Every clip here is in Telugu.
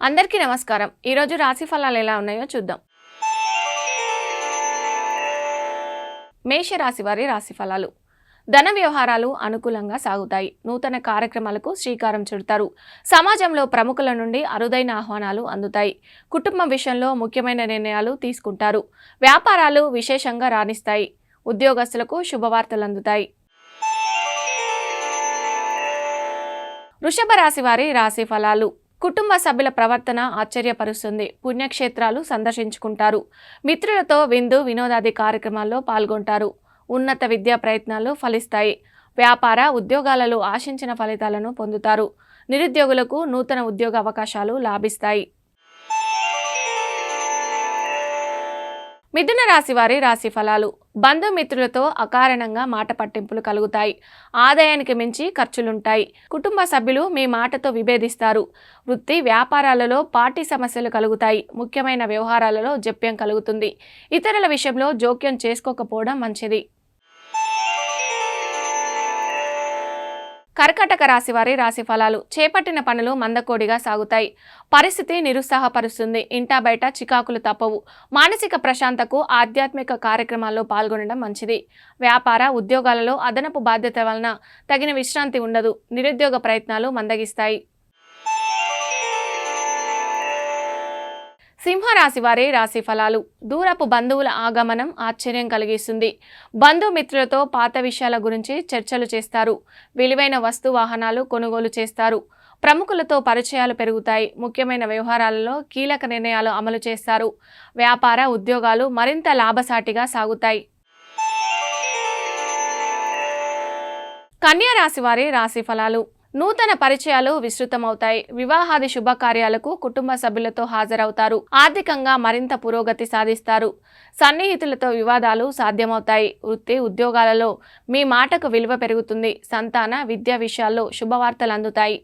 అందరికీ నమస్కారం. ఈరోజు రాశి ఫలాలు ఎలా ఉన్నాయో చూద్దాం. మేషరాశి వారి రాశి ఫలాలు. ధన వ్యవహారాలు అనుకూలంగా సాగుతాయి. నూతన కార్యక్రమాలకు శ్రీకారం చుడతారు. సమాజంలో ప్రముఖుల నుండి అరుదైన ఆహ్వానాలు అందుతాయి. కుటుంబం విషయంలో ముఖ్యమైన నిర్ణయాలు తీసుకుంటారు. వ్యాపారాలు విశేషంగా రాణిస్తాయి. ఉద్యోగస్తులకు శుభవార్తలు అందుతాయి వృషభ రాశి వారి రాశి ఫలాలు. కుటుంబ సభ్యుల ప్రవర్తన ఆశ్చర్యపరుస్తుంది. పుణ్యక్షేత్రాలు సందర్శించుకుంటారు. మిత్రులతో విందు వినోదాది కార్యక్రమాల్లో పాల్గొంటారు. ఉన్నత విద్యా ప్రయత్నాలు ఫలిస్తాయి. వ్యాపార ఉద్యోగాలలో ఆశించిన ఫలితాలను పొందుతారు. నిరుద్యోగులకు నూతన ఉద్యోగ అవకాశాలు లాభిస్తాయి. మిథున రాశి వారి రాశి ఫలాలు. బంధుమిత్రులతో అకారణంగా మాట పట్టింపులు కలుగుతాయి. ఆదాయానికి మించి ఖర్చులుంటాయి. కుటుంబ సభ్యులు మీ మాటతో విభేదిస్తారు. వృత్తి వ్యాపారాలలో పార్టీ సమస్యలు కలుగుతాయి. ముఖ్యమైన వ్యవహారాలలో జప్యం కలుగుతుంది. ఇతరుల విషయంలో జోక్యం చేసుకోకపోవడం మంచిది. కర్కటక రాశి వారి రాశి ఫలాలు చేపట్టిన పనులు మందకోడిగా సాగుతాయి. పరిస్థితి నిరుత్సాహపరుస్తుంది. ఇంటా బయట చికాకులు తప్పవు. మానసిక ప్రశాంతకు ఆధ్యాత్మిక కార్యక్రమాల్లో పాల్గొనడం మంచిది. వ్యాపార ఉద్యోగాలలో అదనపు బాధ్యత వలన తగిన విశ్రాంతి ఉండదు. నిరుద్యోగ ప్రయత్నాలు మందగిస్తాయి. సింహరాశి వారే రాశి ఫలాలు. దూరపు బంధువుల ఆగమనం ఆశ్చర్యం కలిగిస్తుంది. బంధుమిత్రులతో పాత విషయాల గురించి చర్చలు చేస్తారు. విలువైన వస్తు వాహనాలు కొనుగోలు చేస్తారు. ప్రముఖులతో పరిచయాలు పెరుగుతాయి. ముఖ్యమైన వ్యవహారాలలో కీలక నిర్ణయాలు అమలు చేస్తారు. వ్యాపార ఉద్యోగాలు మరింత లాభసాటిగా సాగుతాయి. కన్యా రాశి వారి రాశి ఫలాలు. నూతన పరిచయాలు విస్తృతమవుతాయి. వివాహాది శుభకార్యాలకు కుటుంబ సభ్యులతో హాజరవుతారు. ఆర్థికంగా మరింత పురోగతి సాధిస్తారు. సన్నిహితులతో వివాదాలు సాధ్యమవుతాయి. వృత్తి ఉద్యోగాలలో మీ మాటకు విలువ పెరుగుతుంది. సంతాన విద్యా విషయాల్లో శుభవార్తలు అందుతాయి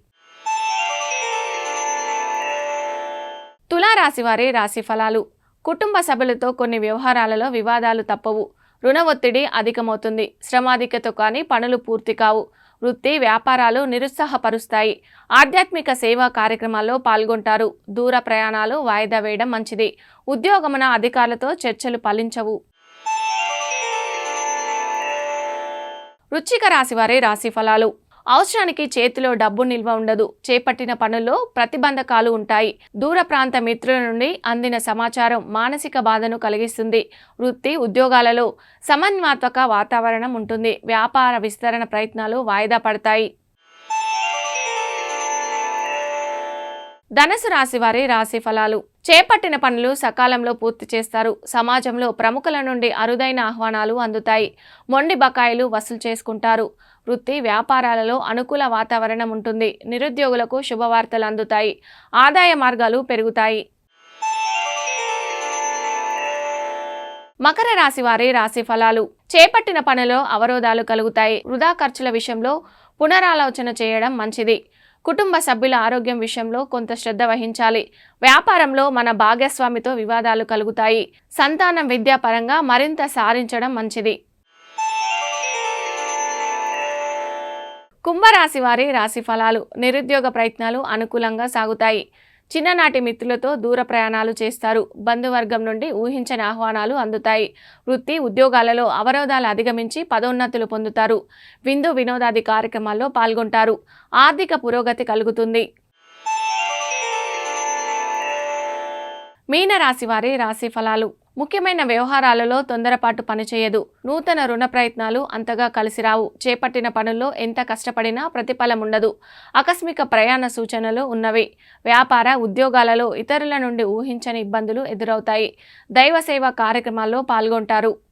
తులారాశి వారి రాశి ఫలాలు. కుటుంబ సభ్యులతో కొన్ని వ్యవహారాలలో వివాదాలు తప్పవు. రుణ ఒత్తిడి అధికమవుతుంది. శ్రమాధిక్యతో కానీ పనులు పూర్తి కావు. వృత్తి వ్యాపారాలు నిరుత్సాహపరుస్తాయి. ఆధ్యాత్మిక సేవా కార్యక్రమాల్లో పాల్గొంటారు. దూర ప్రయాణాలు వాయిదా వేయడం మంచిది. ఉద్యోగమున అధికారులతో చర్చలు ఫలించవు. వృచ్చిక రాశి వారి రాశి ఫలాలు. అవసరానికి చేతిలో డబ్బు నిల్వ ఉండదు. చేపట్టిన పనుల్లో ప్రతిబంధకాలు ఉంటాయి. దూర ప్రాంత మిత్రుల నుండి అందిన సమాచారం మానసిక బాధను కలిగిస్తుంది. వృత్తి ఉద్యోగాలలో సమన్వాత్మక వాతావరణం ఉంటుంది. వ్యాపార విస్తరణ ప్రయత్నాలు వాయిదా పడతాయి. ధనసు రాశి వారి రాశి ఫలాలు. చేపట్టిన పనులు సకాలంలో పూర్తి చేస్తారు. సమాజంలో ప్రముఖుల నుండి అరుదైన ఆహ్వానాలు అందుతాయి. మొండి బకాయిలు వసూలు చేసుకుంటారు. వృత్తి వ్యాపారాలలో అనుకూల వాతావరణం ఉంటుంది. నిరుద్యోగులకు శుభవార్తలు అందుతాయి. ఆదాయ మార్గాలు పెరుగుతాయి. మకర రాశి వారి రాశి ఫలాలు. చేపట్టిన పనిలో అవరోధాలు కలుగుతాయి. వృధా ఖర్చుల విషయంలో పునరాలోచన చేయడం మంచిది. కుటుంబ సభ్యుల ఆరోగ్యం విషయంలో కొంత శ్రద్ధ వహించాలి. వ్యాపారంలో మన భాగస్వామితో వివాదాలు కలుగుతాయి. సంతానం విద్యాపరంగా మరింత సారించడం మంచిది. కుంభరాశి వారి రాశి ఫలాలు నిరుద్యోగ ప్రయత్నాలు అనుకూలంగా సాగుతాయి. చిన్ననాటి మిత్రులతో దూర ప్రయాణాలు చేస్తారు. బంధువర్గం నుండి ఊహించని ఆహ్వానాలు అందుతాయి. వృత్తి ఉద్యోగాలలో అవరోధాలు అధిగమించి పదోన్నతులు పొందుతారు. విందు వినోదాది కార్యక్రమాల్లో పాల్గొంటారు. ఆర్థిక పురోగతి కలుగుతుంది. మీన రాశి వారి రాశి ఫలాలు. ముఖ్యమైన వ్యవహారాలలో తొందరపాటు పనిచేయదు. నూతన రుణ ప్రయత్నాలు అంతగా కలిసిరావు చేపట్టిన పనుల్లో ఎంత కష్టపడినా ప్రతిఫలం ఉండదు. ఆకస్మిక ప్రయాణ సూచనలు ఉన్నవి. వ్యాపార ఉద్యోగాలలో ఇతరుల నుండి ఊహించని ఇబ్బందులు ఎదురవుతాయి. దైవ సేవ కార్యక్రమాల్లో పాల్గొంటారు.